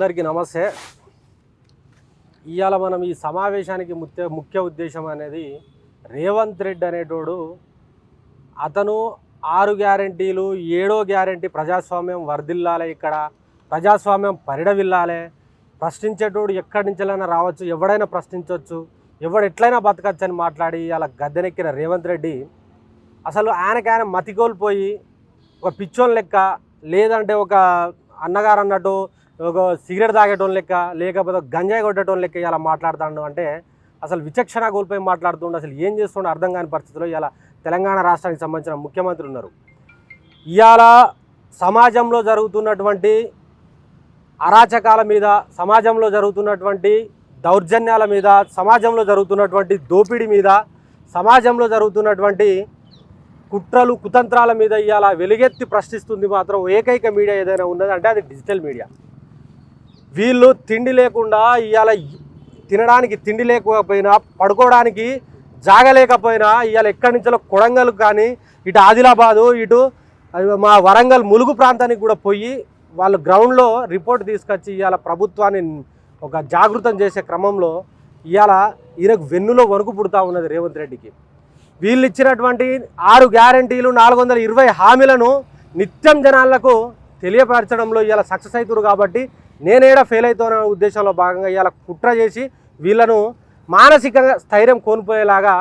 అందరికీ నమస్తే. ఇవాళ మనం ఈ సమావేశానికి ముఖ్య ముఖ్య ఉద్దేశం అనేది రేవంత్ రెడ్డి అనేటోడు అతను ఆరు గ్యారంటీలు ఏడో గ్యారంటీ ప్రజాస్వామ్యం వర్ధిల్లాలి ఇక్కడ ప్రజాస్వామ్యం పరిడవిల్లాలి. ప్రశ్నించేటోడు ఎక్కడి నుంచెలైనా రావచ్చు ఎవడైనా ప్రశ్నించవచ్చు ఎవడు ఎట్లయినా బతకచ్చు అని మాట్లాడి అలా గద్దెనెక్కిన రేవంత్ రెడ్డి అసలు ఆయనకి ఆయన ఒక పిచ్చోన్ లెక్క లేదంటే ఒక అన్నగారు అన్నట్టు ఒక సిగరెట్ తాగేటోన్ లెక్క లేకపోతే గంజాయి కొట్టేటోన్ లెక్క ఇలా మాట్లాడుతాడు అంటే అసలు విచక్షణ కోల్పోయి మాట్లాడుతుండే అసలు ఏం చేస్తుండే అర్థం కాని పరిస్థితిలో ఇలా తెలంగాణ రాష్ట్రానికి సంబంధించిన ముఖ్యమంత్రి ఉన్నారు. ఇవాళ సమాజంలో జరుగుతున్నటువంటి అరాచకాల మీద సమాజంలో జరుగుతున్నటువంటి దౌర్జన్యాల మీద సమాజంలో జరుగుతున్నటువంటి దోపిడీ మీద సమాజంలో జరుగుతున్నటువంటి కుట్రలు కుతంత్రాల మీద ఇవాళ వెలుగెత్తి ప్రశ్నిస్తుంది మాత్రం ఏకైక మీడియా ఏదైనా ఉన్నది అంటే అది డిజిటల్ మీడియా. వీళ్ళు తిండి లేకుండా ఇవాళ తినడానికి తిండి లేకపోయినా పడుకోవడానికి జాగలేకపోయినా ఇవాళ ఎక్కడి నుంచో కొడంగల్ కానీ ఇటు ఆదిలాబాదు ఇటు మా వరంగల్ ములుగు ప్రాంతానికి కూడా పోయి వాళ్ళు గ్రౌండ్లో రిపోర్ట్ తీసుకొచ్చి ఇవాళ ప్రభుత్వాన్ని ఒక జాగృతం చేసే క్రమంలో ఇవాళ ఈయనకు వెన్నులో వణుకు పుడతా ఉన్నది రేవంత్ రెడ్డికి. వీళ్ళు ఇచ్చినటువంటి ఆరు గ్యారంటీలు నాలుగు వందల ఇరవై హామీలను నిత్యం జనాలకు తెలియపరచడంలో ఇవాళ సక్సెస్ అవుతున్నారు కాబట్టి నేనేడా ఫెయిల్ అవుతానే ఉద్దేశంలో భాగంగా ఇవాళ కుట్ర చేసి వీళ్ళను మానసికంగా స్థైర్యం కోల్పోయేలాగా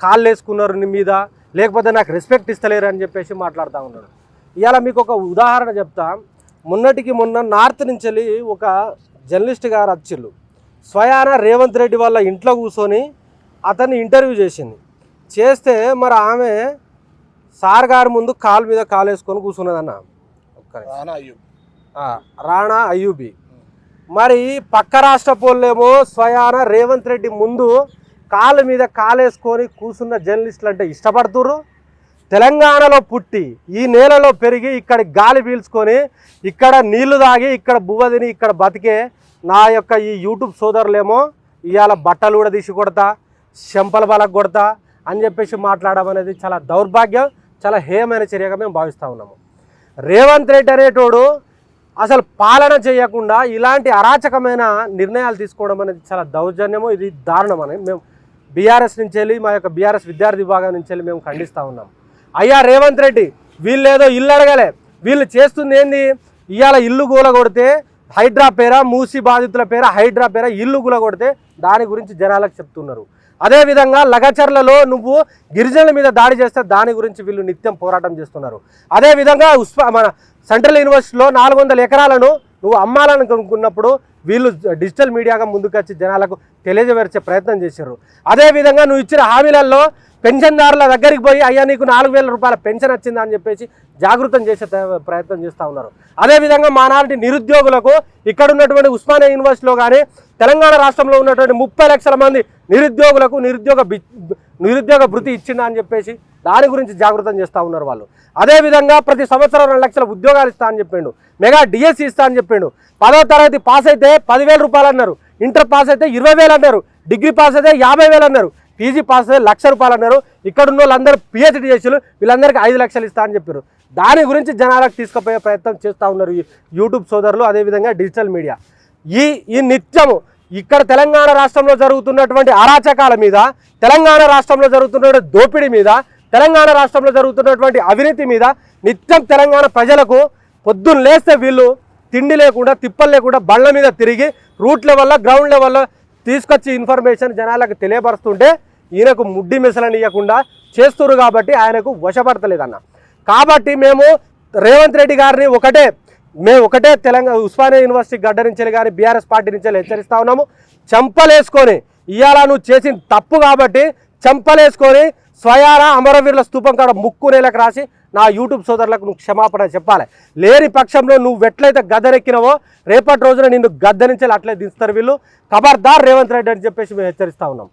కాళ్ళు వేసుకున్నారు నీ మీద. లేకపోతే నాకు రెస్పెక్ట్ ఇస్తలేరు అని చెప్పేసి మాట్లాడుతూ ఉన్నారు ఇవాళ మీకు ఒక ఉదాహరణ చెప్తా. మొన్నటికి మొన్న నార్త్ నుంచి వెళ్ళి ఒక జర్నలిస్ట్ గారు వచ్చిళ్ళు. స్వయాన రేవంత్ రెడ్డి వాళ్ళ ఇంట్లో కూర్చొని అతన్ని ఇంటర్వ్యూ చేసింది. చేస్తే మరి ఆమె సార్ గారి ముందు కాలు మీద కాలు వేసుకొని కూర్చున్నదన్న. రాణా అయ్యూబి. మరి పక్క రాష్ట్ర పోలేమో స్వయాన రేవంత్ రెడ్డి ముందు కాళ్ళ మీద కాలేసుకొని కూర్చున్న జర్నలిస్టులు అంటే ఇష్టపడుతుర్రు. తెలంగాణలో పుట్టి ఈ నేలలో పెరిగి ఇక్కడ గాలి పీల్చుకొని ఇక్కడ నీళ్ళు తాగి ఇక్కడ బువ్వ తిని ఇక్కడ బతికే నా యొక్క ఈ యూట్యూబ్ సోదరులేమో ఇవాళ బట్టలు కూడా తీసి కొడతా చెంపల బలకు కొడతా అని చెప్పేసి మాట్లాడడం అనేది చాలా దౌర్భాగ్యం చాలా హేయమైన చర్యగా మేము భావిస్తూ ఉన్నాము. రేవంత్ రెడ్డి అనేటోడు అసలు పాలన చేయకుండా ఇలాంటి అరాచకమైన నిర్ణయాలు తీసుకోవడం అనేది చాలా దౌర్జన్యము. ఇది దారుణం అని మేము బీఆర్ఎస్ నుంచి వెళ్ళి మా యొక్క బీఆర్ఎస్ విద్యార్థి విభాగం నుంచి వెళ్ళి మేము ఖండిస్తూ ఉన్నాం. అయ్యా రేవంత్ రెడ్డి వీళ్ళు ఏదో ఇల్లు అడగలే. వీళ్ళు చేస్తుంది ఏంది? ఇవాళ ఇల్లు కూలగొడితే హైడ్రా పేర మూసి బాధితుల పేర హైడ్రా పేర ఇల్లు కూలగొడితే దాని గురించి జనాలకు చెప్తున్నారు. అదేవిధంగా లగచర్లలో నువ్వు గిరిజనుల మీద దాడి చేస్తే దాని గురించి వీళ్ళు నిత్యం పోరాటం చేస్తున్నారు. అదేవిధంగా ఉస్మా మన సెంట్రల్ యూనివర్సిటీలో నాలుగు వందల ఎకరాలను నువ్వు అమ్మాలనుకున్నప్పుడు వీళ్ళు డిజిటల్ మీడియాగా ముందుకొచ్చి జనాలకు తెలియజేర్చే ప్రయత్నం చేశారు అదేవిధంగా నువ్వు ఇచ్చిన హామీలలో పెన్షన్దారుల దగ్గరికి పోయి అయ్యా నీకు నాలుగు వేల రూపాయల పెన్షన్ వచ్చిందా? అని చెప్పేసి జాగృతం చేసే ప్రయత్నం చేస్తూ ఉన్నారు. అదేవిధంగా మానాటి నిరుద్యోగులకు ఇక్కడ ఉన్నటువంటి ఉస్మానియా యూనివర్సిటీలో కానీ తెలంగాణ రాష్ట్రంలో ఉన్నటువంటి ముప్పై లక్షల మంది నిరుద్యోగులకు నిరుద్యోగ బి- నిరుద్యోగ భృతి ఇచ్చిందా అని చెప్పేసి దాని గురించి జాగృతం చేస్తూ ఉన్నారు వాళ్ళు. అదేవిధంగా ప్రతి సంవత్సరం రెండు లక్షల ఉద్యోగాలు ఇస్తా అని చెప్పిండు. మెగా డిఎస్సి ఇస్తా అని చెప్పిండు. పదో తరగతి పాస్ అయితే పదివేల రూపాయలు అన్నారు. ఇంటర్ పాస్ అయితే ఇరవై వేలు అన్నారు. డిగ్రీ పాస్ అయితే యాభై వేలు అన్నారు. పీజీ పాస్ లక్ష రూపాయలు అన్నారు. ఇక్కడ ఉన్న వాళ్ళందరూ పిహెచ్డి చేసి వీళ్ళందరికీ ఐదు లక్షలు ఇస్తా అని చెప్పారు. దాని గురించి జనాలకు తీసుకుపోయే ప్రయత్నం చేస్తూ ఉన్నారు ఈ యూట్యూబ్ సోదరులు అదేవిధంగా డిజిటల్ మీడియా ఈ ఈ నిత్యము ఇక్కడ తెలంగాణ రాష్ట్రంలో జరుగుతున్నటువంటి అరాచకాల మీద తెలంగాణ రాష్ట్రంలో జరుగుతున్నటువంటి దోపిడీ మీద తెలంగాణ రాష్ట్రంలో జరుగుతున్నటువంటి అవినీతి మీద నిత్యం తెలంగాణ ప్రజలకు పొద్దున్న లేస్తే వీళ్ళు తిండి లేకుండా తిప్పలు లేకుండా బళ్ళ మీద తిరిగి రూట్ లెవెల్లో గ్రౌండ్ లెవెల్లో తీసుకొచ్చి ఇన్ఫర్మేషన్ జనాలకు తెలియపరుస్తుంటే ఈయనకు ముడ్డి మిసలనియకుండా చేస్తురు కాబట్టి ఆయనకు వశపడతలేదన్న. కాబట్టి మేము రేవంత్ రెడ్డి గారిని ఒకటే మేము ఒకటే తెలంగాణ ఉస్మానియా యూనివర్సిటీ గడ్డ నుంచి కానీ బీఆర్ఎస్ పార్టీ నుంచి హెచ్చరిస్తా ఉన్నాము. చంపలేసుకొని ఇవాళ నువ్వు చేసిన తప్పు కాబట్టి చంపలేసుకొని స్వయాన అమరవీరుల స్తూపం కాడ ముక్కు నేలకు రాసి నా యూట్యూబ్ సోదరులకు నువ్వు క్షమాపణ చెప్పాలి. లేని పక్షంలో నువ్వు ఎట్లయితే గద్దెనెక్కినవో రేపటి రోజున నిన్ను గద్దరించాలి అట్లే దిస్తారు వీళ్ళు. ఖబర్దార్ రేవంత్ రెడ్డి అని చెప్పేసి మేము హెచ్చరిస్తా ఉన్నాం.